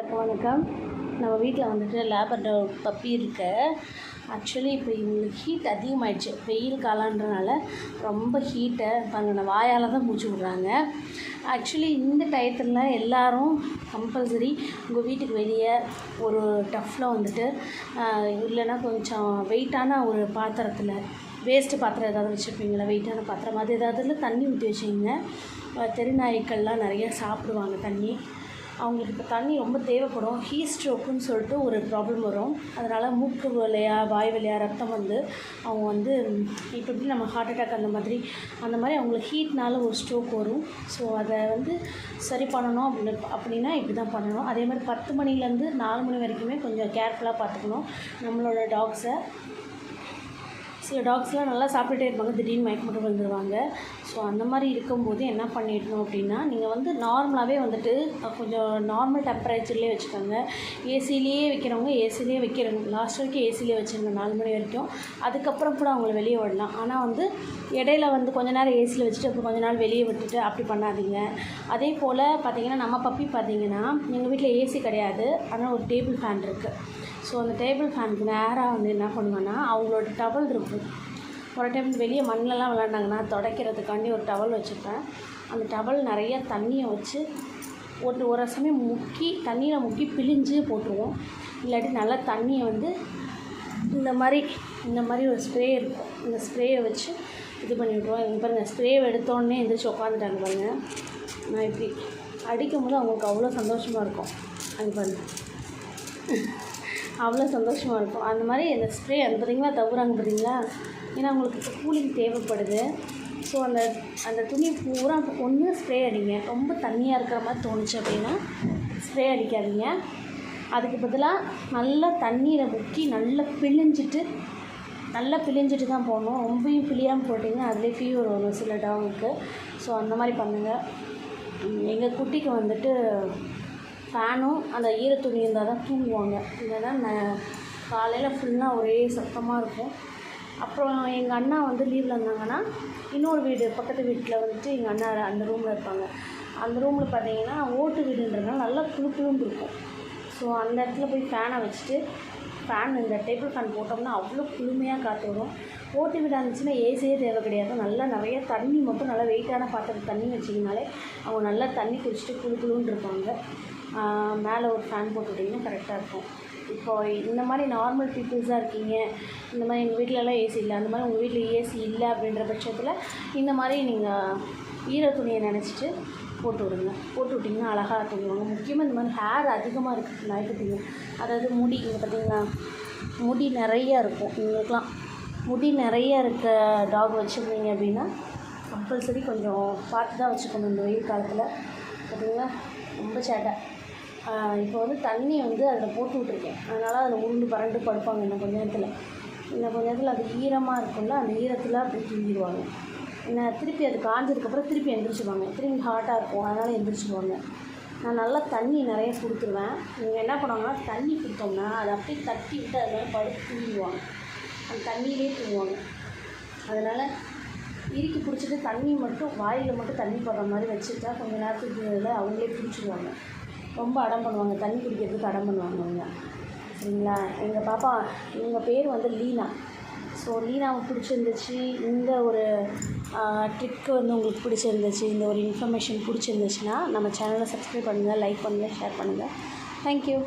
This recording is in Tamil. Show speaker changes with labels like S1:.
S1: எல்லாருக்கும் வணக்கம். நம்ம வீட்டில் வந்துட்டு லேபர்டோர் பப்பி இருக்கு. ஆக்சுவலி இப்போ இவங்களுக்கு ஹீட் அதிகமாயிடுச்சு. வெயில் காலன்றனால ரொம்ப ஹீட்டை பாருங்க வாயால் தான் மூச்சு விட்றாங்க. ஆக்சுவலி இந்த டயத்தில் எல்லோரும் கம்பல்சரி உங்கள் வீட்டுக்கு வெளியே ஒரு டஃப்பில் வந்துட்டு இல்லைன்னா கொஞ்சம் வெயிட்டான ஒரு பாத்திரத்தில் வேஸ்ட்டு பாத்திரம் ஏதாவது வச்சுருப்பீங்களா? வெயிட்டான பாத்திரம் அது ஏதாவது தண்ணி ஊற்றி வச்சிங்க தெருநாய்க்கள்லாம் நிறைய சாப்பிடுவாங்க தண்ணி. அவங்களுக்கு இப்போ தண்ணி ரொம்ப தேவைப்படும் ஹீட் ஸ்ட்ரோக்குன்னு சொல்லிட்டு ஒரு ப்ராப்ளம் வரும். அதனால் மூக்கு வழியா வாய் வழியா ரத்தம் வந்து அவங்க வந்து இப்போ எப்படி நம்ம ஹார்ட் அட்டாக் அந்த மாதிரி அந்த மாதிரி அவங்களுக்கு ஹீட்னால ஒரு ஸ்ட்ரோக் வரும். ஸோ அதை வந்து சரி பண்ணணும் அப்படின்னு அப்படின்னா இப்படி தான் பண்ணணும். அதே மாதிரி பத்து மணிலேருந்து நாலு மணி வரைக்குமே கொஞ்சம் கேர்ஃபுல்லாக பார்த்துக்கணும். நம்மளோட டாக்ஸை சில டாக்ஸ்லாம் நல்லா சாப்பிட்டுட்டே இருப்பாங்க. திடீர்னு மயக்கம் மட்டும் வந்துடுவாங்க ஸோ அந்த மாதிரி இருக்கும்போது என்ன பண்ணிடணும் அப்படின்னா நீங்கள் வந்து நார்மலாகவே வந்துட்டு கொஞ்சம் நார்மல் டெம்பரேச்சர்லேயே வச்சுக்கோங்க. ஏசிலேயே வைக்கிறவங்க ஏசிலேயே வைக்கிறவங்க லாஸ்ட் வரைக்கும் ஏசிலேயே வச்சுருங்க நாலு மணி வரைக்கும். அதுக்கப்புறம் கூட அவங்கள வெளியே விடலாம். ஆனால் வந்து இடையில வந்து கொஞ்ச நேரம் ஏசியில் வச்சுட்டு அப்புறம் கொஞ்ச நாள் வெளியே விட்டுட்டு அப்படி பண்ணாதீங்க. அதே போல் பார்த்தீங்கன்னா நம்ம பப்பி பார்த்தீங்கன்னா எங்கள் வீட்டில் ஏசி கிடையாது. ஆனால் ஒரு டேபிள் ஃபேன் இருக்குது ஸோ அந்த டேபிள் ஃபேனுக்கு நேராக வந்து என்ன பண்ணுவேன்னா அவங்களோட டவல் இருக்கும். ஒரு டைம் வெளியே மண்ணிலலாம் விளாண்டாங்கன்னா துடைக்கிறதுக்காண்டி ஒரு டவல் வச்சுருப்பேன் அந்த டவல் நிறைய தண்ணியை வச்சு ஒரு ஒரு சமயம் முக்கி தண்ணியில் முக்கி பிழிஞ்சு போட்டுருவோம். இல்லாட்டி நல்லா தண்ணியை வந்து இந்த மாதிரி இந்த மாதிரி ஒரு ஸ்ப்ரே இருக்கும். இந்த ஸ்ப்ரேயை வச்சு இது பண்ணி விட்ருவோம் இங்கே பாருங்கள் ஸ்ப்ரே எடுத்தோடனே எந்திரிச்சு உட்காந்துட்டாங்க பாருங்கள் நான் இப்படி அடிக்கும் போது அவங்களுக்கு அவ்வளோ சந்தோஷமாக இருக்கும். அது பாருங்கள் அவ்வளோ சந்தோஷமாக இருக்கும். அந்த மாதிரி அந்த ஸ்ப்ரே அனுப்புறீங்களா பார்த்தீங்களா தவுறாங்க பார்த்தீங்களா ஏன்னா அவங்களுக்கு கூலிங் தேவைப்படுது. ஸோ அந்த அந்த துணி பூரா ஒன்று ஸ்ப்ரே அடிங்க. ரொம்ப தண்ணியாக இருக்கிற மாதிரி தோணுச்சு அப்படின்னா ஸ்ப்ரே அடிக்காதீங்க. அதுக்கு பதிலாக நல்லா தண்ணீரை முக்கி நல்லா பிழிஞ்சிட்டு நல்லா பிழிஞ்சிட்டு தான் போகணும் ரொம்பையும் பிழியாமல் போட்டிங்கன்னா அதிலே ஃபீவர் வரும் சில டாகுக்கு ஸோ அந்த மாதிரி பண்ணுங்கள் எங்கள் குட்டிக்கு வந்துட்டு ஃபேனும் அந்த ஈரத்துணி இருந்தால் தான் தூங்குவாங்க. இல்லைன்னா ந காலையில் ஃபுல்லாக ஒரே சத்தமாக இருக்கும். அப்புறம் எங்கள் அண்ணா வந்து லீவில் இருந்தாங்கன்னா இன்னொரு வீடு பக்கத்து வீட்டில் வந்துட்டு எங்கள் அண்ணா அந்த ரூமில் இருப்பாங்க. அந்த ரூமில் பார்த்தீங்கன்னா ஓட்டு வீடுன்றதுனால நல்லா குளு இருக்கும். ஸோ அந்த இடத்துல போய் ஃபேனை வச்சுட்டு ஃபேன் இந்த டேபிள் ஃபேன் போட்டோம்னா அவ்வளோ குளுமையாக காற்று வரும். ஓட்டு வீடாக இருந்துச்சுன்னா ஏசியே தேவை கிடையாது. நல்லா நிறைய தண்ணி மட்டும் நல்லா வெயிட்டான பாத்திரத்து தண்ணி வச்சிங்கனாலே அவங்க நல்லா தண்ணி குடிச்சிட்டு குழு குழுன்னு இருப்பாங்க. மேலே ஒரு ஃபேன் போட்டு விட்டிங்கன்னா கரெக்டாக இருக்கும். இப்போ இந்த மாதிரி நார்மல் பீப்புள்ஸாக இருக்கீங்க. இந்த மாதிரி எங்கள் வீட்டிலலாம் ஏசி இல்லை. அந்த மாதிரி உங்கள் வீட்டில் ஏசி இல்லை அப்படின்ற பட்சத்தில் இந்த மாதிரி நீங்கள் ஈர துணியை நினச்சிட்டு போட்டு விடுங்க. போட்டு விட்டிங்கன்னா அழகாக தூங்குவாங்க முக்கியமாக இந்த மாதிரி ஹேர் அதிகமாக இருக்குது நாய்க்குட்டிங்க அதாவது முடி இங்கே பார்த்தீங்களா முடி நிறையா இருக்கும். உங்களுக்குலாம் முடி நிறையா இருக்க டாக் வச்சுருந்தீங்க அப்படின்னா கம்பல்சரி கொஞ்சம் பார்த்து தான் வச்சுக்கணும் இந்த வெயில் காலத்தில். பார்த்தீங்களா ரொம்ப சேட்டை. இப்போ வந்து தண்ணி வந்து அதில் போட்டு விட்ருக்கேன் அதனால் அதில் உருண்டு பரண்டு படுப்பாங்க இன்னும் கொஞ்ச நேரத்தில். இன்னும் கொஞ்ச நேரத்தில் அது ஈரமாக இருக்கும்ல அந்த ஈரத்தில் அப்படி தூங்கிடுவாங்க. என்ன திருப்பி அது காஞ்சதுக்கப்புறம் திருப்பி எந்திரிச்சிடுவாங்க. திரும்பி ஹாட்டாக இருக்கும். அதனால் எந்திரிச்சிடுவாங்க. நான் நல்லா தண்ணி நிறைய கொடுத்துருவேன். இவங்க என்ன பண்ணுவாங்கன்னா தண்ணி கொடுத்தோம்னா அதை அப்படியே தட்டி விட்டு அது மேலே படுத்து தூங்கிடுவாங்க. அந்த தண்ணியிலே தூங்குவாங்க. அதனால் இறுக்கி பிடிச்சிட்டு தண்ணி மட்டும் வாயில் மட்டும் தண்ணி படுற மாதிரி வச்சுட்டா கொஞ்சம் நேரத்துக்கு அவங்களே பிடிச்சிடுவாங்க ரொம்ப அடம் பண்ணுவாங்க தண்ணி குடிக்கிறதுக்கு அடம் பண்ணுவாங்க அவங்க. சரிங்களா? எங்கள் பாப்பா எங்கள் பேர் வந்து லீனா. ஸோ லீனாவை பிடிச்சிருந்துச்சு. இந்த ஒரு ட்ரிக்கு வந்து உங்களுக்கு பிடிச்சிருந்துச்சு இந்த ஒரு இன்ஃபர்மேஷன் பிடிச்சிருந்துச்சுன்னா நம்ம சேனலை சப்ஸ்கிரைப் பண்ணுங்கள் லைக் பண்ணுங்கள் ஷேர் பண்ணுங்கள் தேங்க்யூ